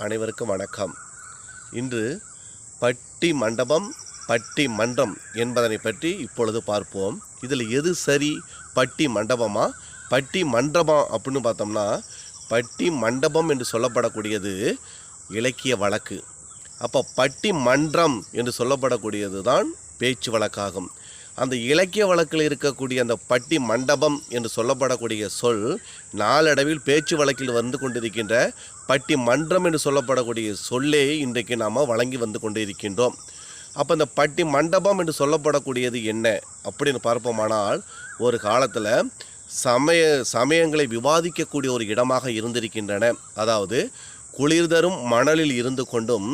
அனைவருக்கும் வணக்கம். இன்று பட்டி மண்டபம் பட்டி மன்றம் என்பதனை பற்றி இப்பொழுது பார்ப்போம். இதில் எது சரி பட்டி மண்டபமா பட்டி மண்டபம் அப்படின்னு பார்த்தோம்னா பட்டி மண்டபம் என்று சொல்லப்படக்கூடியது இலக்கிய வழக்கு. அப்போ பட்டி மன்றம் என்று சொல்லப்படக்கூடியது தான் பேச்சு வழக்காகும். அந்த இலக்கிய வழக்கில் இருக்கக்கூடிய அந்த பட்டி மண்டபம் என்று சொல்லப்படக்கூடிய சொல் நாளடைவில் பேச்சு வழக்கில் வந்து கொண்டிருக்கின்ற பட்டி மன்றம் என்று சொல்லப்படக்கூடிய சொல்லே இன்றைக்கு நாம் வழங்கி வந்து கொண்டிருக்கின்றோம். அப்போ இந்த பட்டி மண்டபம் என்று சொல்லப்படக்கூடியது என்ன அப்படின்னு பார்ப்போமானால் ஒரு காலத்தில் சமய சமயங்களை விவாதிக்கக்கூடிய ஒரு இடமாக இருந்திருக்கின்றன. அதாவது குளிர்தரும் மணலில் இருந்து கொண்டும்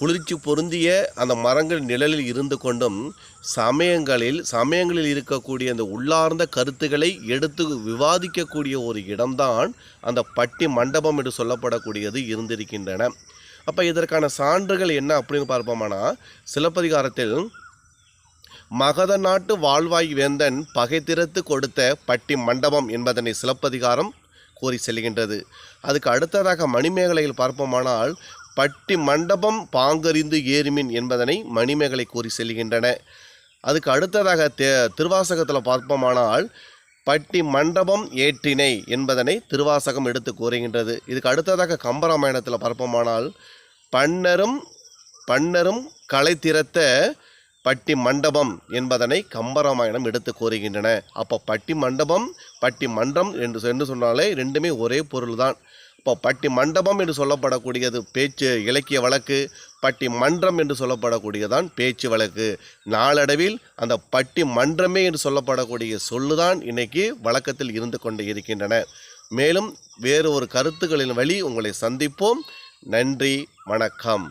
குளிர்ச்சி பொருந்திய அந்த மரங்கள் நிழலில் இருந்து கொண்டும் சமயங்களில் சமயங்களில் இருக்கக்கூடிய அந்த உள்ளார்ந்த கருத்துக்களை எடுத்து விவாதிக்கக்கூடிய ஒரு இடம்தான் அந்த பட்டி மண்டபம் என்று சொல்லப்படக்கூடியது இருந்திருக்கின்றன. அப்போ இதற்கான சான்றுகள் என்ன அப்படின்னு பார்ப்போம்னா சிலப்பதிகாரத்தில் மகத நாட்டு வாழ்வாய் வேந்தன் பகை திறத்து கொடுத்த பட்டி மண்டபம் என்பதனை சிலப்பதிகாரம் கூறி செல்கின்றது. அதுக்கு அடுத்ததாக மணிமேகலையில் பார்ப்போமானால் பட்டி மண்டபம் பாங்கறிந்து ஏறுமின் என்பதனை மணிமேகலை கூறி செல்கின்றன. அதுக்கு அடுத்ததாக தே திருவாசகத்தில் பார்ப்போமானால் பட்டி மண்டபம் ஏற்றினை என்பதனை திருவாசகம் எடுத்து கூறுகின்றது. இதுக்கு அடுத்ததாக கம்பராமாயணத்தில் பார்ப்போமானால் பன்னரும் பன்னரும் களை திறத்த பட்டி மண்டபம் என்பதனை கம்பராமாயணம் எடுத்து கூறுகின்றன. அப்போ பட்டி மண்டபம் பட்டி மன்றம் என்று என்று சொன்னாலே ரெண்டுமே ஒரே பொருள் தான் இப்போ பட்டி மண்டபம் என்று சொல்லப்படக்கூடியது பேச்சு இலக்கிய வழக்கு. பட்டி மன்றம் என்று சொல்லப்படக்கூடியதான் பேச்சு வழக்கு. நாளடைவில் அந்த பட்டி மன்றமே என்று சொல்லப்படக்கூடிய சொல்லுதான் இன்னைக்கு வழக்கத்தில் இருந்து கொண்டு இருக்கின்றன. மேலும் வேறு ஒரு கருத்துக்களின் வழி உங்களை சந்திப்போம். நன்றி வணக்கம்.